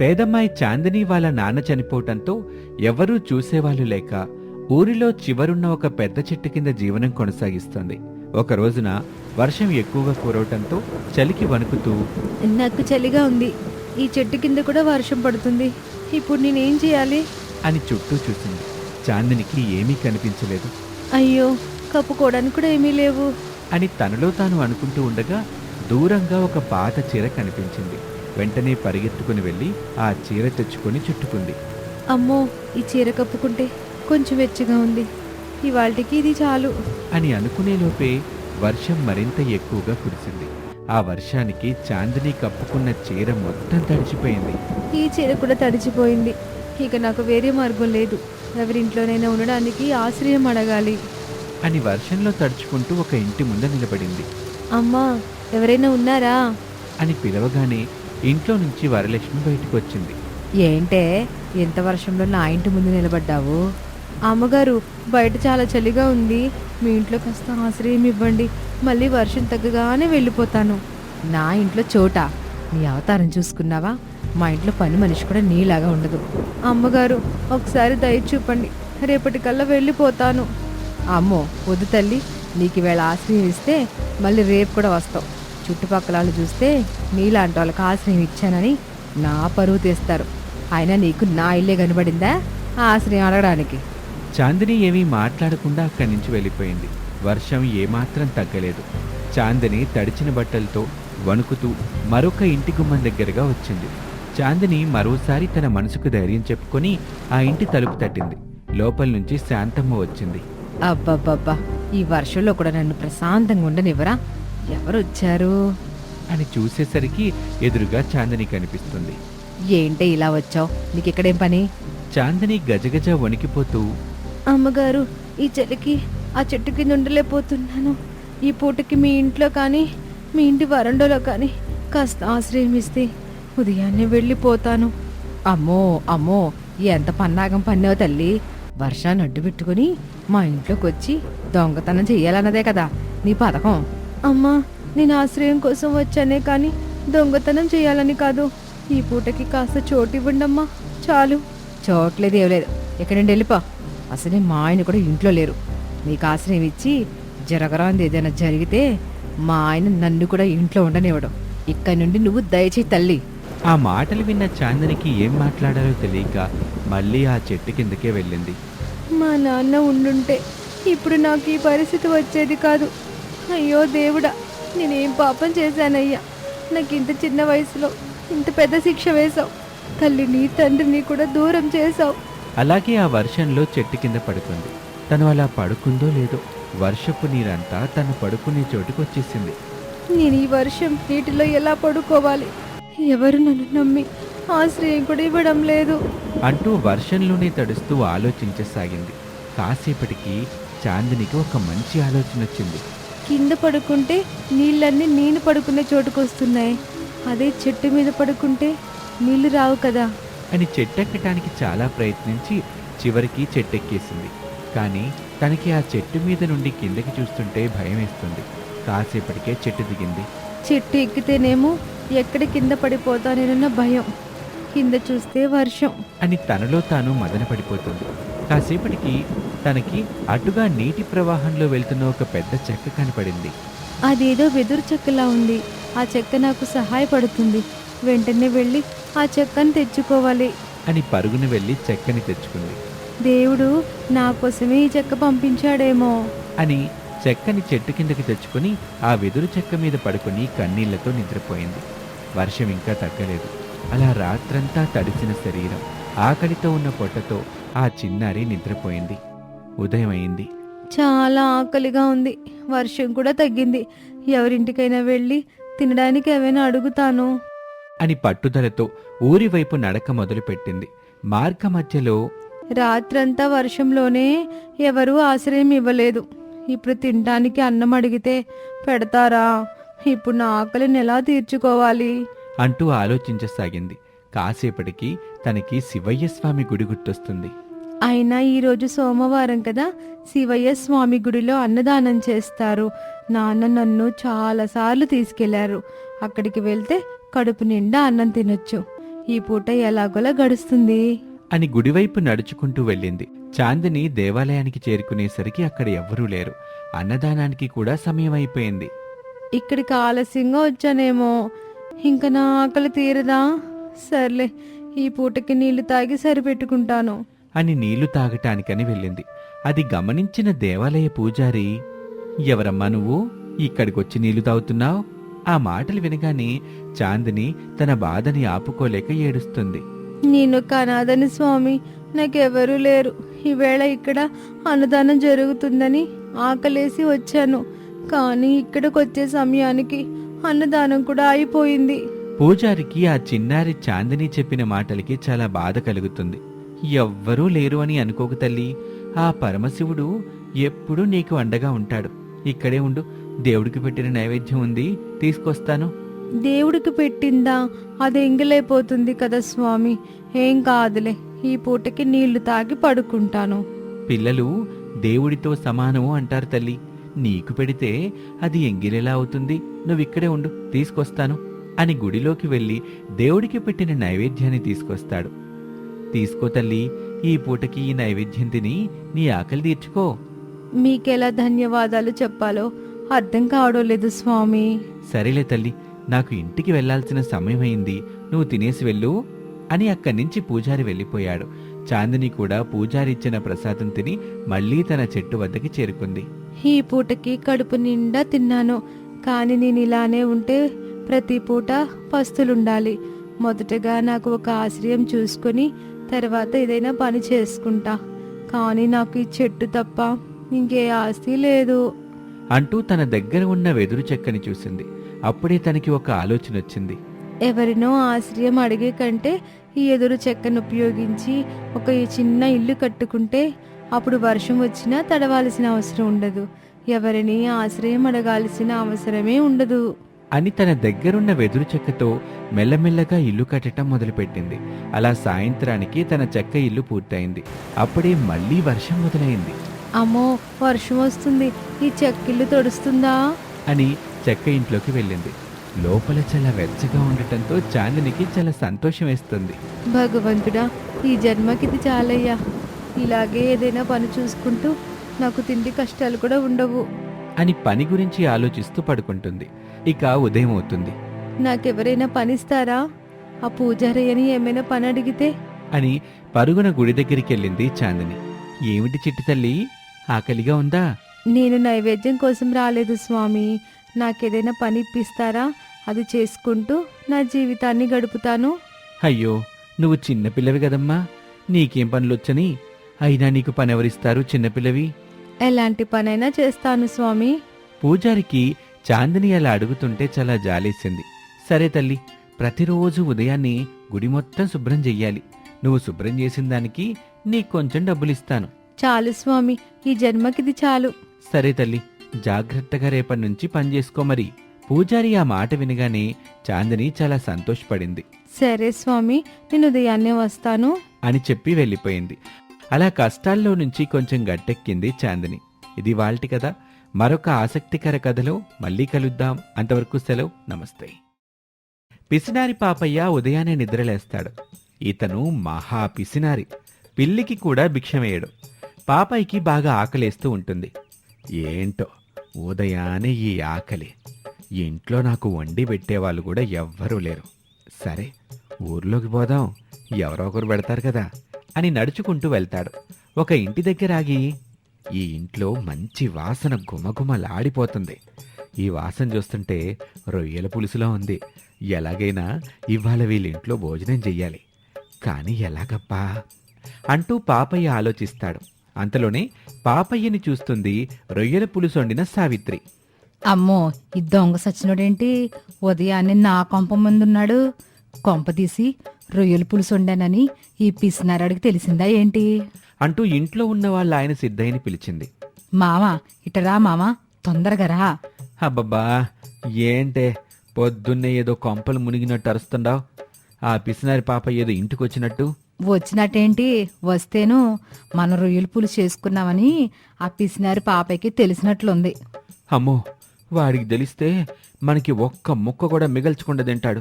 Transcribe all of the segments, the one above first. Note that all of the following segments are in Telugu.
పేదమ్మాయి చాందిని వాళ్ళ నాన్న చనిపోవటంతో ఎవరూ చూసేవాళ్ళు లేక ఊరిలో చివరున్న ఒక పెద్ద చెట్టు కింద జీవనం కొనసాగిస్తోంది. ఒక రోజున వర్షం ఎక్కువగా కురవటంతో చలికి వణుకుతూ నాకు చలిగా ఉంది. ఈ చెట్టు కింద కూడా వర్షం పడుతుంది. ఇప్పుడు నేనేం చేయాలి? అని చుట్టూ చూసింది. చాందినికి ఏమీ కనిపించలేదు. అయ్యో కప్పుకోవడానికి కూడా ఏమీ లేవు. అని తనలో తాను అనుకుంటూ ఉండగా దూరంగా ఒక పాత చీర కనిపించింది. వెంటనే పరిగెత్తుకుని వెళ్ళి ఆ చీర తెచ్చుకొని చుట్టుకుంది. అమ్మో ఈ చీర కప్పుకుంటే కొంచెం వెచ్చగా ఉంది. ఇవాళకి ఇది చాలు. అని అనుకునేలోపే వర్షం మరింత ఎక్కువగా కురిసింది. ఆ వర్షానికి చాందిని కప్పుకున్న చీర మొత్తం తడిచిపోయింది. ఈ చీర కూడా తడిచిపోయింది. ఇక నాకు వేరే మార్గం లేదు. ఎవరింట్లోనైనా ఉండడానికి ఆశ్రయం అడగాలి. అని వర్షంలో తడుచుకుంటూ ఒక ఇంటి ముంద నిలబడింది. అమ్మా ఎవరైనా ఉన్నారా? అని పిలవగానే ఇంట్లో నుంచి వరలక్ష్మి బయటకు వచ్చింది. ఏంటే ఎంత వర్షంలో నా ఇంటి ముందు నిలబడ్డావు? అమ్మగారు బయట చాలా చలిగా ఉంది. మీ ఇంట్లో కాస్త ఆశ్రయం ఇవ్వండి. మళ్ళీ వర్షం తగ్గగానే వెళ్ళిపోతాను. నా ఇంట్లో చోట. నీ అవతారం చూసుకున్నావా? మా ఇంట్లో పని మనిషి కూడా నీలాగా ఉండదు. అమ్మగారు ఒకసారి దయ చూపండి. రేపటికల్లా వెళ్ళిపోతాను. అమ్మో వద్దు తల్లి. నీకు ఈవేళ ఆశ్రయం ఇస్తే మళ్ళీ రేపు కూడా వస్తావు. చుట్టుపక్కల వాళ్ళు చూస్తే నీలాంటి వాళ్ళకి ఆశ్రయం ఇచ్చానని నా పరువు తీస్తారు. అయినా నీకు నా ఇల్లే కనబడిందా? ఆ ఆశ్రయం అడగడానికి. చాందిని ఏమీ మాట్లాడకుండా అక్కడి నుంచి వెళ్ళిపోయింది. వర్షం ఏమాత్రం తగ్గలేదు. చాందిని తడిచిన బట్టలతో వణుకుతూ మరొక ఇంటి గుమ్మం దగ్గరగా వచ్చింది. చాందిని మరోసారి తన మనసుకు ధైర్యం చెప్పుకొని ఆ ఇంటి తలుపు తట్టింది. లోపల నుంచి శాంతమ్మ వచ్చింది. అబ్బబ్బబ్బా! ఈ వర్షంలో కూడా నన్ను ప్రశాంతంగా ఉండనివ్వరా? ఎవరు వచ్చారు అని చూసేసరికి ఎదురుగా చాందిని కనిపిస్తుంది. ఏంటే ఇలా వచ్చావు? నీకు ఇక్కడేం పని? చాందిని గజగజ వణికిపోతూ అమ్మగారు ఈ చలికి ఆ చెట్టు కింద ఉండలేకపోతున్నాను. ఈ పూటకి మీ ఇంట్లో కానీ మీ ఇంటి వరండాలో కానీ కాస్త ఆశ్రయం ఇస్తే ఉదయాన్నే వెళ్ళిపోతాను. అమ్మో అమ్మో ఎంత పన్నాగం పన్నావు తల్లి? వర్షాన్ని అడ్డు పెట్టుకుని మా ఇంట్లోకి వచ్చి దొంగతనం చెయ్యాలన్నదే కదా నీ పథకం. అమ్మా నేను ఆశ్రయం కోసం వచ్చానే కానీ దొంగతనం చేయాలని కాదు. ఈ పూటకి కాస్త చోటు ఇవ్వండమ్మా. చాలు. చోట్లేదు ఏవలేదు ఎక్కడి నుండి వెళ్ళిపో. అసలే మా ఆయన కూడా ఇంట్లో లేరు. నీకు ఆశ్రయం ఇచ్చి జరగరాంది ఏదైనా జరిగితే మా ఆయన నన్ను కూడా ఇంట్లో ఉండనివ్వడం. ఇక్కడి నుండి నువ్వు దయచేయి తల్లి. ఆ మాటలు విన్న చాందినికి ఏం మాట్లాడాలో తెలియక మళ్ళీ ఆ చెట్టు కిందకే వెళ్ళింది. మా నాన్న ఉండుంటే ఇప్పుడు నాకు ఈ పరిస్థితి వచ్చేది కాదు. అయ్యో దేవుడా నేనేం పాపం చేశానయ్యా. నాకు ఇంత చిన్న వయసులో ఇంత పెద్ద శిక్ష వేశావు. తల్లిని తండ్రిని కూడా దూరం చేశావు. అలాగే ఆ వర్షంలో చెట్టు కింద పడుకుంది. తను అలా పడుకుందో లేదో వర్షపు నీరంతా తను పడుకునే చోటుకు వచ్చేసింది. నేను ఈ వర్షం నీటిలో ఎలా పడుకోవాలి? ఎవరు నన్ను నమ్మి ఆశ్రయం కూడా ఇవ్వడం లేదు. అంటూ వర్షంలోనే తడుస్తూ ఆలోచించసాగింది. కాసేపటికి చాందినికి ఒక మంచి ఆలోచన వచ్చింది కింద పడుకుంటే నీళ్ళన్నీ నేను పడుకునే చోటుకు వస్తున్నాయి. అదే చెట్టు మీద పడుకుంటే నీళ్ళు రావు కదా. అని చెట్టెక్కటానికి చాలా ప్రయత్నించి చివరికి చెట్టెక్కేసింది. కానీ తనకి ఆ చెట్టు మీద నుండి కిందకి చూస్తుంటే భయం వేస్తుంది కాసేపటికే చెట్టు దిగింది. చెట్టు ఎక్కితేనేమో ఎక్కడ కింద పడిపోతానేనన్న భయం. కింద చూస్తే వర్షం. అని తనలో తాను మదన పడిపోతుంది. కాసేపటికి తనకి అటుగా నీటి ప్రవాహంలో వెళ్తున్న ఒక పెద్ద చెక్క కనపడింది. అదేదో వెదురు చెక్కలా ఉంది. ఆ చెక్క నాకు సహాయపడుతుంది. వెంటనే వెళ్ళి ఆ చెక్కను తెచ్చుకోవాలి. అని పరుగున వెళ్ళి చెక్కని తెచ్చుకుంది. దేవుడు నా కోసమే ఈ చెక్క పంపించాడేమో. అని చెక్కని చెట్టు కిందకి తెచ్చుకొని ఆ వెదురు చెక్క మీద పడుకొని కన్నీళ్ళతో నిద్రపోయింది. వర్షం ఇంకా తగ్గలేదు. అలా రాత్రంతా తడిసిన శరీరం ఆకలితో ఉన్న పొట్టతో ఆ చిన్నారి నిద్రపోయింది. ఉదయం అయింది చాలా ఆకలిగా ఉంది. వర్షం కూడా తగ్గింది. ఎవరింటికైనా వెళ్ళి తినడానికి ఏమైనా అడుగుతాను? అని పట్టుదలతో ఊరి వైపు నడక మొదలుపెట్టింది. మార్గ మధ్యలో రాత్రంతా వర్షంలోనే ఎవరూ ఆశ్రయం ఇవ్వలేదు. ఇప్పుడు తినడానికి అన్నం అడిగితే పెడతారా? ఇప్పుడు నా ఆకలిని ఎలా తీర్చుకోవాలి? అంటూ ఆలోచించసాగింది. కాసేపటికి తనకి శివయ్య స్వామి గుడి గుర్తొస్తుంది. అయినా ఈరోజు సోమవారం కదా శివయ్య స్వామి గుడిలో అన్నదానం చేస్తారు. నాన్న నన్ను చాలాసార్లు తీసుకెళ్ళారు. అక్కడికి వెళ్తే కడుపు నిండా అన్నం తినొచ్చు. ఈ పూట ఎలాగోలా గడుస్తుంది. అని గుడివైపు నడుచుకుంటూ వెళ్ళింది. చాందిని దేవాలయానికి చేరుకునేసరికి అక్కడ ఎవ్వరూ లేరు. అన్నదానానికి కూడా సమయం అయిపోయింది. ఇక్కడికి ఆలస్యంగా వచ్చానేమో. ఇంకా నా ఆకలి తీరదా? సర్లే ఈ పూటకి నీళ్ళు తాగి సరిపెట్టుకుంటాను. అని నీళ్ళు తాగటానికని వెళ్ళింది. అది గమనించిన దేవాలయ పూజారి ఎవరమ్మా నువ్వు? ఇక్కడికొచ్చి నీళ్ళు తాగుతున్నావు? ఆ మాటలు వినగానే చాందిని తన బాధని ఆపుకోలేక ఏడుస్తుంది. నేను కనాదని స్వామి నాకెవరూ లేరు. ఈవేళ ఇక్కడ అన్నదానం జరుగుతుందని ఆకలేసి వచ్చాను. కానీ ఇక్కడికి వచ్చే సమయానికి అన్నదానం కూడా అయిపోయింది. పూజారికి ఆ చిన్నారి చాందిని చెప్పిన మాటలకి చాలా బాధ కలుగుతుంది. ఎవ్వరూ లేరు అని అనుకోకు తల్లి. ఆ పరమశివుడు ఎప్పుడూ నీకు అండగా ఉంటాడు. ఇక్కడే ఉండు. దేవుడికి పెట్టిన నైవేద్యం ఉంది. తీసుకొస్తాను. దేవుడికి పెట్టిందా? అది ఎంగిలైపోతుంది కదా స్వామి. ఏం కాదులే. ఈ పూటకి నీళ్ళు తాగి పడుకుంటాను. పిల్లలు దేవుడితో సమానము అంటారు తల్లి. నీకు పెడితే అది ఎంగిలెలా అవుతుంది? నువ్విక్కడే ఉండు. తీసుకొస్తాను. అని గుడిలోకి వెళ్ళి దేవుడికి పెట్టిన నైవేద్యాన్ని తీసుకొస్తాడు. తీసుకో తల్లి ఈ పూటకి ఈ నైవేద్యం తిని నీ ఆకలి తీర్చుకో. మీకెలా ధన్యవాదాలు చెప్పాలో అర్థం కావడం లేదు స్వామి. సరేలే తల్లి నాకు ఇంటికి వెళ్ళాల్సిన సమయం అయింది. నువ్వు తినేసి వెళ్ళు అని అక్కడి నుంచి పూజారి వెళ్ళిపోయాడు. చాందిని కూడా పూజారి ఇచ్చిన ప్రసాదం తిని మళ్ళీ తన చెట్టు వద్దకి చేరుకుంది. ఈ పూటకి కడుపు నిండా తిన్నాను కానీ నేను ఇలానే ఉంటే ప్రతి పూట పస్తులుండాలి. మొదటగా నాకు ఒక ఆశ్రయం చూసుకొని తర్వాత ఏదైనా పని చేసుకుంటా. కానీ నాకు ఈ చెట్టు తప్ప ఇంకే ఆస్తి లేదు. అంటూ తన దగ్గర ఉన్న వెదురు చెక్కని చూసింది. అప్పుడే తనకి ఒక ఆలోచన వచ్చింది. ఎవరినో ఆశ్రయం అడిగే కంటే ఈ ఎదురు చెక్కను ఉపయోగించి ఒక చిన్న ఇల్లు కట్టుకుంటే అప్పుడు వర్షం వచ్చినా తడవాల్సిన అవసరం ఉండదు. ఎవరిని ఆశ్రయం అడగాల్సిన అవసరమే ఉండదు. అని తన దగ్గరున్న వెదురు చెక్కతో మెల్లమెల్లగా ఇల్లు కట్టడం మొదలుపెట్టింది. అలా సాయంత్రానికి తన చెక్క ఇల్లు పూర్తయింది. అప్పుడే మళ్ళీ వర్షం మొదలైంది. అమ్మో వర్షం వస్తుంది. ఈ చెక్కిల్లు తడుస్తుందా? అని చెక్క ఇంట్లోకి వెళ్ళింది. లోపల చాలా వెచ్చగా ఉండటంతో చాందినికి చాలా సంతోషం వేస్తుంది. భగవంతుడా ఈ జన్మకిది చాలయ్యా. ఇలాగే ఏదైనా పని చూసుకుంటూ నాకు తిండి కష్టాలు కూడా ఉండవు. అని పని గురించి ఆలోచిస్తూ పడుకుంటుంది. ఇక ఉదయం అవుతుంది నాకెవరైనా పనిస్తారా? ఆ పూజారయ్యని ఏమైనా పని అడిగితే అని పరుగున గుడి దగ్గరికి వెళ్ళింది చాందిని. ఏమిటి చిట్టి తల్లి? ఆకలిగా ఉందా? నేను నైవేద్యం కోసం రాలేదు స్వామి. నాకేదైనా పని ఇప్పిస్తారా? అది చేసుకుంటూ నా జీవితాన్ని గడుపుతాను. అయ్యో నువ్వు చిన్నపిల్లవి కదమ్మా. నీకేం పనులొచ్చని? అయినా నీకు పని ఎవరిస్తారు చిన్నపిల్లవి ఎలాంటి పనైనా చేస్తాను స్వామి. పూజారికి చాందిని అలా అడుగుతుంటే చాలా జాలేసింది. సరే తల్లి ప్రతిరోజు ఉదయాన్నే గుడి మొత్తం శుభ్రం చెయ్యాలి. నువ్వు శుభ్రం చేసిన దానికి నీకు కొంచెం డబ్బులిస్తాను. చాలు స్వామి ఈ జన్మకిది చాలు. సరే తల్లి జాగ్రత్తగా రేపటి నుంచి పని చేసుకో మరి. పూజారి ఆ మాట వినగానే చాందిని చాలా సంతోషపడింది. సరే స్వామి నేను ఉదయాన్నే వస్తాను. అని చెప్పి వెళ్ళిపోయింది. అలా కష్టాల్లో నుంచి కొంచెం గట్టెక్కింది చాందిని. ఇది వాల్టి కథ మరొక ఆసక్తికర కథలో మళ్ళీ కలుద్దాం. అంతవరకు సెలవు. నమస్తే. పిసినారి పాపయ్య ఉదయాన్నే నిద్రలేస్తాడు. ఇతను మహా పిసినారి. పిల్లికి కూడా భిక్షమేయడు. పాపయ్యకి బాగా ఆకలేస్తూ ఉంటుంది. ఏంటో ఉదయాన్నే ఈ ఆకలి. ఇంట్లో నాకు వండి పెట్టేవాళ్ళు కూడా ఎవ్వరూ లేరు. సరే ఊర్లోకి పోదాం. ఎవరో ఒకరు పెడతారు కదా అని నడుచుకుంటూ వెళ్తాడు. ఒక ఇంటి దగ్గర ఆగి ఈ ఇంట్లో మంచి వాసన గుమగుమలాడిపోతుంది ఈ వాసన చూస్తుంటే రొయ్యల పులుసులో ఉంది. ఎలాగైనా ఇవాళ వీళ్ళింట్లో భోజనం చెయ్యాలి. కానీ ఎలాగప్పా అంటూ పాపయ్య ఆలోచిస్తాడు. అంతలోనే పాపయ్యని చూస్తుంది రొయ్యల పులుసు వండిన సావిత్రి. అమ్మో ఈ దొంగ సచ్చినోడేంటి? ఉదయాన్నే నా కొంప ముందున్నాడు. కొంప తీసి రొయ్యల పులుసు వండానని ఈ పిసినారాడికి తెలిసిందా ఏంటి? అంటూ ఇంట్లో ఉన్న వాళ్ళ ఆయన సిద్ధయ్యని పిలిచింది. మావా ఇటరా మావా తొందరగా రా. అబ్బబ్బా ఏంటే? పొద్దున్నే ఏదో కొంపలు మునిగినట్టు అరుస్తుండావు. ఆ పిసినారి పాప ఏదో ఇంటికొచ్చినట్టు. వచ్చినట్టేంటి? వస్తేను మన రొయ్యల పులుసు చేసుకున్నామని ఆ పిసినారి పాపకి తెలిసినట్లుంది. అమ్మో వాడికి తెలిస్తే మనకి ఒక్క ముక్క కూడా మిగల్చకుండా తింటాడు.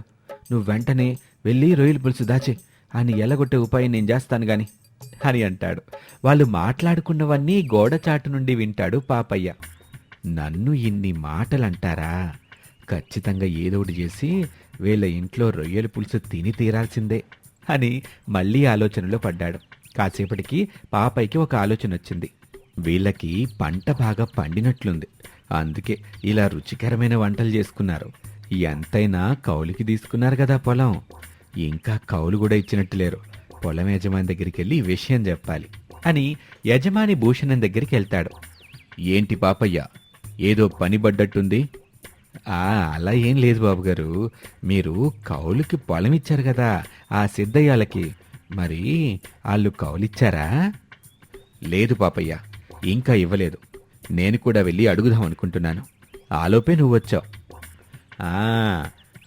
నువ్వు వెంటనే వెళ్ళి రొయ్యల పులుసు దాచే. అని ఎలగొట్టే ఉపాయం నేను చేస్తాను గాని. అని అంటాడు. వాళ్ళు మాట్లాడుకున్నవన్నీ గోడచాటు నుండి వింటాడు పాపయ్య. నన్ను ఇన్ని మాటలంటారా? ఖచ్చితంగా ఏదోటి చేసి వీళ్ళ ఇంట్లో రొయ్యల పులుసు తిని తీరాల్సిందే అని మళ్ళీ ఆలోచనలో పడ్డాడు. కాసేపటికి పాపయ్యకి ఒక ఆలోచన వచ్చింది. వీళ్ళకి పంట బాగా పండినట్లుంది. అందుకే ఇలా రుచికరమైన వంటలు చేసుకున్నారు. ఎంతైనా కౌలుకి తీసుకున్నారు కదా పొలం. ఇంకా కౌలు కూడా ఇచ్చినట్టు లేరు. పొలం యజమాని దగ్గరికి వెళ్ళి విషయం చెప్పాలి అని యజమాని భూషణం దగ్గరికి వెళ్తాడు. ఏంటి పాపయ్య ఏదో పని పడ్డట్టుంది? అలా ఏం లేదు బాబుగారు. మీరు కౌలుకి పొలం ఇచ్చారు కదా ఆ సిద్ధయ్యాలకి. మరి వాళ్ళు కౌలిచ్చారా? లేదు పాపయ్య ఇంకా ఇవ్వలేదు. నేను కూడా వెళ్ళి అడుగుదాం అనుకుంటున్నాను. ఆలోపే నువ్వు వచ్చావు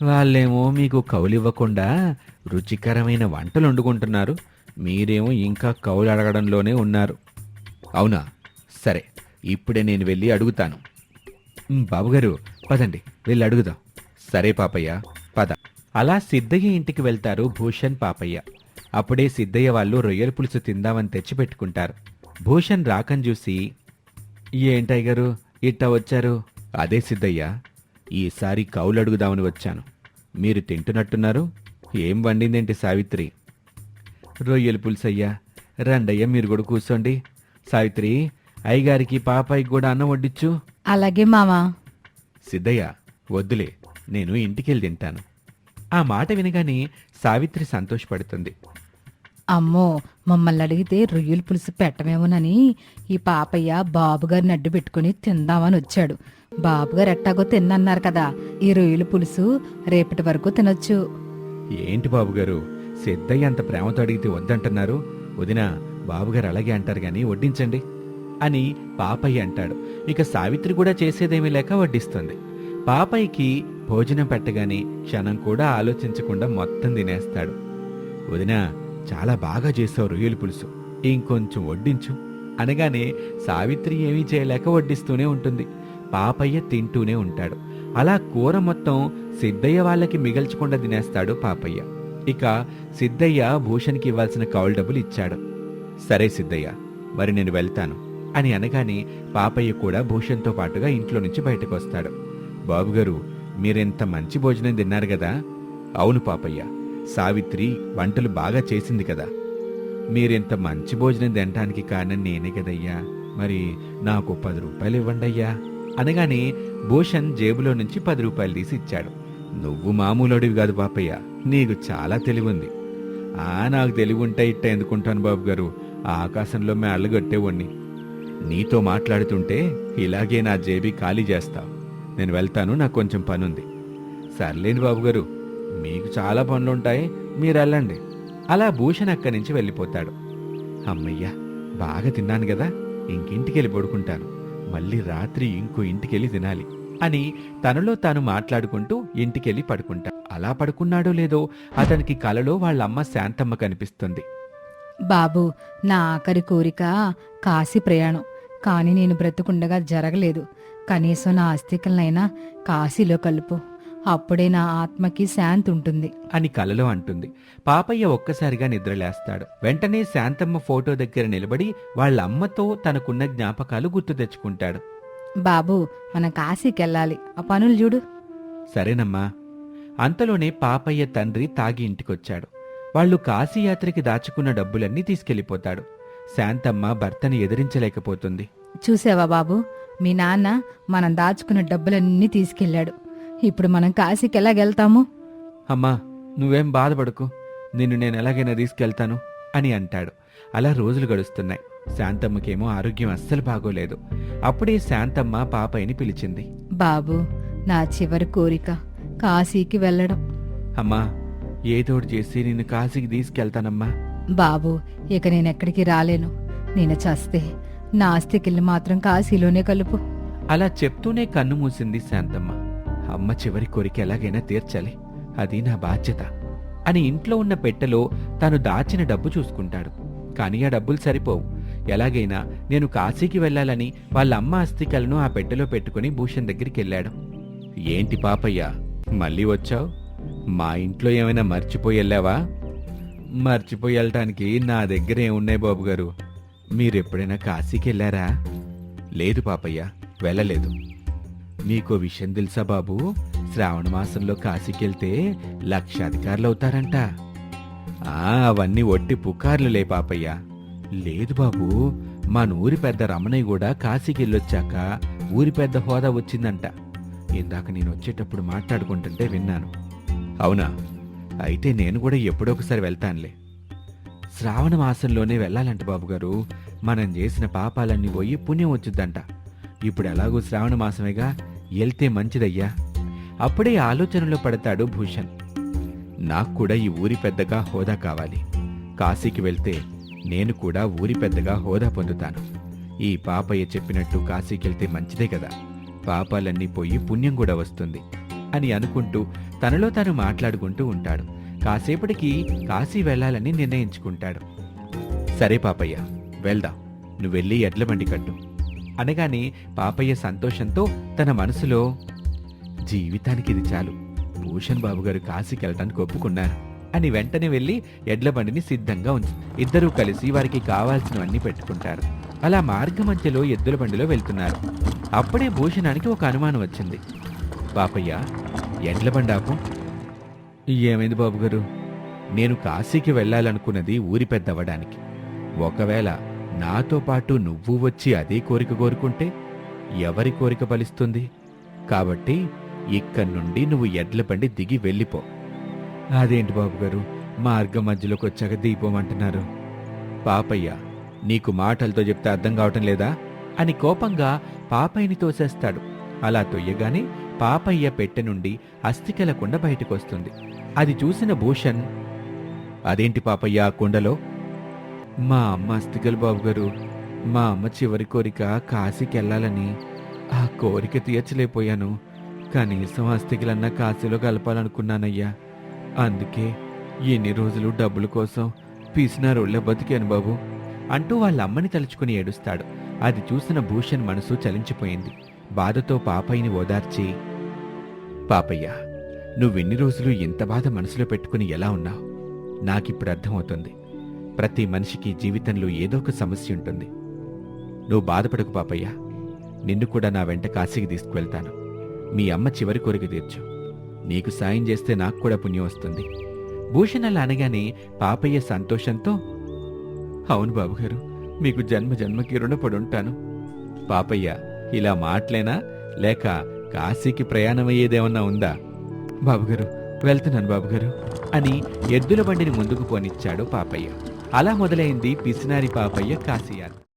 వాళ్ళేమో మీకు కౌలివ్వకుండా రుచికరమైన వంటలు వండుకుంటున్నారు. మీరేమో ఇంకా కౌలు అడగడంలోనే ఉన్నారు. అవునా? సరే ఇప్పుడే నేను వెళ్ళి అడుగుతాను. బాబుగారు పదండి వెళ్ళి అడుగుదాం. సరే పాపయ్య పద. అలా సిద్ధయ్య ఇంటికి వెళ్తారు భూషణ్ పాపయ్య. అప్పుడే సిద్ధయ్య వాళ్ళు రొయ్యల పులుసు తిందామని తెచ్చిపెట్టుకుంటారు. భూషణ్ రాకం చూసి ఏంటయ్య గారు ఇట్టా వచ్చారు? అదే సిద్ధయ్య ఈసారి కౌలు అడుగుదామని వచ్చాను. మీరు తింటున్నట్టున్నారు ఏం వండిందేంటి సావిత్రి? రొయ్యల పులుసయ్యా రండయ్య మీరు కూడా కూర్చోండి. సావిత్రి అయ్యగారికి పాపాయికి కూడా అన్నం వడ్డిచ్చు? అలాగే మావా సిద్ధయ్య వద్దులే నేను ఇంటికెళ్ళి తింటాను. ఆ మాట వినగానే సావిత్రి సంతోషపడుతుంది. అమ్మో మమ్మల్ని అడిగితే రొయ్యల పులుసు పెట్టమేమోనని ఈ పాపయ్య బాబుగారిని అడ్డు పెట్టుకుని తిందామని వచ్చాడు. బాబుగారు ఎట్టాగో తిన్నన్నారు కదా ఈ రొయ్యల పులుసు రేపటి వరకు తినొచ్చు. ఏంటి బాబుగారు? సిద్ధయ్య అంత ప్రేమతో అడిగితే వద్దంటున్నారు. వదిన బాబుగారు అలాగే అంటారు గాని వడ్డించండి అని పాపయ్య అంటాడు. ఇక సావిత్రి కూడా చేసేదేమీ లేక వడ్డిస్తుంది. పాపయ్యకి భోజనం పెట్టగానే క్షణం కూడా ఆలోచించకుండా మొత్తం తినేస్తాడు. వదిన చాలా బాగా చేసావు రొయ్యల పులుసు. ఇంకొంచెం వడ్డించు. అనగానే సావిత్రి ఏమీ చేయలేక వడ్డిస్తూనే ఉంటుంది. పాపయ్య తింటూనే ఉంటాడు. అలా కూర మొత్తం సిద్ధయ్య వాళ్ళకి మిగల్చకుండా తినేస్తాడు పాపయ్య. ఇక సిద్ధయ్య భూషణ్కి ఇవ్వాల్సిన కౌలు డబ్బులు ఇచ్చాడు. సరే సిద్ధయ్య మరి నేను వెళ్తాను అని అనగానే పాపయ్య కూడా భూషణ్తో పాటుగా ఇంట్లో నుంచి బయటకు వస్తాడు బాబుగారు మీరెంత మంచి భోజనం తిన్నారు కదా? అవును పాపయ్య సావిత్రి వంటలు బాగా చేసింది కదా. మీరింత మంచి భోజనం తినటానికి కారణం నేనే కదయ్యా. మరి నాకు పది రూపాయలు ఇవ్వండి అయ్యా అనగానే భూషణ్ జేబులో నుంచి పది రూపాయలు తీసి ఇచ్చాడు. నువ్వు మామూలుడివి కాదు పాపయ్య. నీకు చాలా తెలివుంది. ఆ నాకు తెలివి ఉంటే ఇట్ట ఎందుకుంటాను బాబు గారు ఆ ఆకాశంలో మేళ్ళు కట్టేవాణ్ణి. నీతో మాట్లాడుతుంటే ఇలాగే నా జేబీ ఖాళీ చేస్తావు నేను వెళ్తాను నాకు కొంచెం పనుంది. సర్లేండి బాబుగారు. మీకు చాలా పనులుంటాయి మీరు వెళ్ళండి అలా భూషణ్ అక్కడి నుంచి వెళ్ళిపోతాడు. అమ్మయ్యా బాగా తిన్నాను కదా. ఇంకింటికెళ్ళి పడుకుంటాను. మళ్ళీ రాత్రి ఇంకో ఇంటికెళ్ళి తినాలి. అని తనలో తాను మాట్లాడుకుంటూ ఇంటికెళ్ళి పడుకుంటా. అలా పడుకున్నాడో లేదో అతనికి కలలో వాళ్ళమ్మ శాంతమ్మ కనిపిస్తుంది. బాబు నా ఆఖరి కోరిక కాశీ ప్రయాణం. కానీ నేను బ్రతుకుండగా జరగలేదు. కనీసం నా అస్థికలనైనా కాశీలో కలుపు. అప్పుడే నా ఆత్మకి శాంతి ఉంటుంది. అని కలలో అంటుంది. పాపయ్య ఒక్కసారిగా నిద్రలేస్తాడు. వెంటనే శాంతమ్మ ఫోటో దగ్గర నిలబడి వాళ్ళ అమ్మతో తనకున్న జ్ఞాపకాలు గుర్తు తెచ్చుకుంటాడు. బాబు మనం కాశీకి వెళ్ళాలి ఆ పనులు చూడు. సరేనమ్మా. అంతలోనే పాపయ్య తండ్రి తాగి ఇంటికొచ్చాడు. వాళ్ళు కాశీయాత్రకి దాచుకున్న డబ్బులన్నీ తీసుకెళ్ళిపోతాడు శాంతమ్మ భర్తని ఎదిరించలేకపోతుంది. చూసావా బాబు? మీ నాన్న మనం దాచుకున్న డబ్బులన్నీ తీసుకెళ్ళాడు. ఇప్పుడు మనం కాశీకి ఎలాగెళ్తాము అమ్మా నువ్వేం బాధపడకు. నిన్ను నేను ఎలాగైనా తీసుకెళ్తాను అని అంటాడు. అలా రోజులు గడుస్తున్నాయి. శాంతమ్మకేమో ఆరోగ్యం అస్సలు బాగోలేదు. అప్పుడే శాంతమ్మ పాపయ్యని పిలిచింది. బాబు నా చివరి కోరిక కాశీకి వెళ్ళడం. అమ్మా ఏదోటి చేసి నిన్ను కాశీకి తీసుకెళ్తానమ్మా. బాబు ఇక నేను ఎక్కడికి రాలేను. నేను చస్తే నా ఆస్తికిల్లి మాత్రం కాశీలోనే కలుపు. అలా చెప్తూనే కన్ను మూసింది శాంతమ్మ. అమ్మ చివరి కోరిక ఎలాగైనా తీర్చాలి. అది నా బాధ్యత. అని ఇంట్లో ఉన్న పెట్టెలో తాను దాచిన డబ్బు చూసుకుంటాడు. కానీ ఆ డబ్బులు సరిపోవు. ఎలాగైనా నేను కాశీకి వెళ్ళాలని వాళ్ళ అమ్మ అస్థికలను ఆ పెట్టెలో పెట్టుకుని భూషణ్ దగ్గరికి వెళ్ళాడు. ఏంటి పాపయ్య మళ్ళీ వచ్చావు? మా ఇంట్లో ఏమైనా మర్చిపోయి వెళ్ళావా? మర్చిపోయి వెళ్ళటానికి నా దగ్గర ఏమున్నాయి బాబు గారు? మీరెప్పుడైనా కాశీకి వెళ్ళారా? లేదు పాపయ్య వెళ్ళలేదు. నీకో విషయం తెలుసా బాబు? శ్రావణ మాసంలో కాశీకి వెళ్తే లక్షాధికారులు అవుతారంట. ఆ అవన్నీ ఒట్టి పుకార్లులే పాపయ్య. లేదు బాబు మా ఊరి పెద్ద రమణయ్య కూడా కాశీకి వెళ్ళొచ్చాక ఊరి పెద్ద హోదా వచ్చిందంట. ఇందాక నేను వచ్చేటప్పుడు మాట్లాడుకుంటుంటే విన్నాను. అవునా? అయితే నేను కూడా ఎప్పుడో ఒకసారి వెళ్తానులే. శ్రావణ మాసంలోనే వెళ్ళాలంట బాబుగారు మనం చేసిన పాపాలన్నీ పోయి పుణ్యం వచ్చుద్దంట. ఇప్పుడు ఎలాగో శ్రావణ మాసమేగా? వెళ్తే మంచిదయ్యా. అప్పుడే ఆలోచనలో పడతాడు భూషణ్. నాకు కూడా ఈ ఊరి పెద్దగా హోదా కావాలి. కాశీకి వెళ్తే నేను కూడా ఊరి పెద్దగా హోదా పొందుతాను. ఈ పాపయ్య చెప్పినట్టు కాశీకెళ్తే మంచిదే కదా. పాపాలన్నీ పోయి పుణ్యం కూడా వస్తుంది అని అనుకుంటూ తనలో తాను మాట్లాడుకుంటూ ఉంటాడు. కాసేపటికి కాశీ వెళ్ళాలని నిర్ణయించుకుంటాడు. సరే పాపయ్య వెళ్దాం. నువ్వు వెళ్ళి ఎడ్ల బండి కట్టు. అనగానే పాపయ్య సంతోషంతో తన మనసులో జీవితానికి ఇది చాలు. భూషణ్ బాబు గారు కాశీకి వెళ్ళడానికి ఒప్పుకున్నారు. అని వెంటనే వెళ్ళి ఎడ్ల బండిని సిద్ధంగా ఉంచు ఇద్దరూ కలిసి వారికి కావాల్సినవన్నీ పెట్టుకుంటారు. అలా మార్గ మధ్యలో ఎద్దుల బండిలో వెళ్తున్నారు. అప్పుడే భూషణానికి ఒక అనుమానం వచ్చింది. పాపయ్య ఎడ్ల బండి ఆపు. ఏమైంది బాబు గారు? నేను కాశీకి వెళ్ళాలనుకున్నది ఊరి పెద్దవడానికి ఒకవేళ నాతో పాటు నువ్వు వచ్చి అదే కోరిక కోరుకుంటే ఎవరి కోరిక ఫలిస్తుంది? కాబట్టి ఇక్కడి నుండి నువ్వు ఎడ్ల బండి దిగి వెళ్ళిపో. అదేంటి బాబు గారు? మార్గం మధ్యలోకి వచ్చాక అంటున్నారు. పాపయ్య నీకు మాటలతో చెప్తే అర్థం కావటం లేదా? అని కోపంగా పాపయ్యని తోసేస్తాడు. అలా తొయ్యగానే పాపయ్య పెట్టె నుండి అస్థికల కుండ బయటకొస్తుంది. అది చూసిన భూషణ్ అదేంటి పాపయ్య ఆ కుండలో? మా అమ్మ అస్థికలు బాబు గారు. మా అమ్మ చివరి కోరిక కాశీకి వెళ్ళాలని ఆ కోరిక తీర్చలేకపోయాను. కనీసం అస్థికలన్నా కాశీలో కలపాలనుకున్నానయ్యా. అందుకే ఎన్ని రోజులు డబ్బుల కోసం పీసినారోళ్ళ బతికాను బాబు అంటూ వాళ్ళ అమ్మని తలుచుకుని ఏడుస్తాడు. అది చూసిన భూషణ్ మనసు చలించిపోయింది. బాధతో పాపయ్యని ఓదార్చి పాపయ్య నువ్వెన్ని రోజులు ఇంత బాధ మనసులో పెట్టుకుని ఎలా ఉన్నావు? నాకిప్పుడు అర్థమవుతుంది. ప్రతి మనిషికి జీవితంలో ఏదో ఒక సమస్య ఉంటుంది. నువ్వు బాధపడకు పాపయ్య. నిన్ను కూడా నా వెంట కాశీకి తీసుకువెళ్తాను. మీ అమ్మ చివరి కోరిక తీర్చు. నీకు సాయం చేస్తే నాకు కూడా పుణ్యం వస్తుంది. భూషణ్ అలా అనగానే పాపయ్య సంతోషంతో అవును బాబుగారు మీకు జన్మ జన్మకి రుణపడుంటాను పాపయ్య ఇలా మాట్లేనా? లేక కాశీకి ప్రయాణం అయ్యేదేమన్నా ఉందా? బాబుగారు వెళ్తున్నాను బాబుగారు అని ఎద్దుల బండిని ముందుకు పోనిచ్చాడు పాపయ్య. అలా మొదలైంది పిసినారి పాపయ్య కాశీయాత్ర.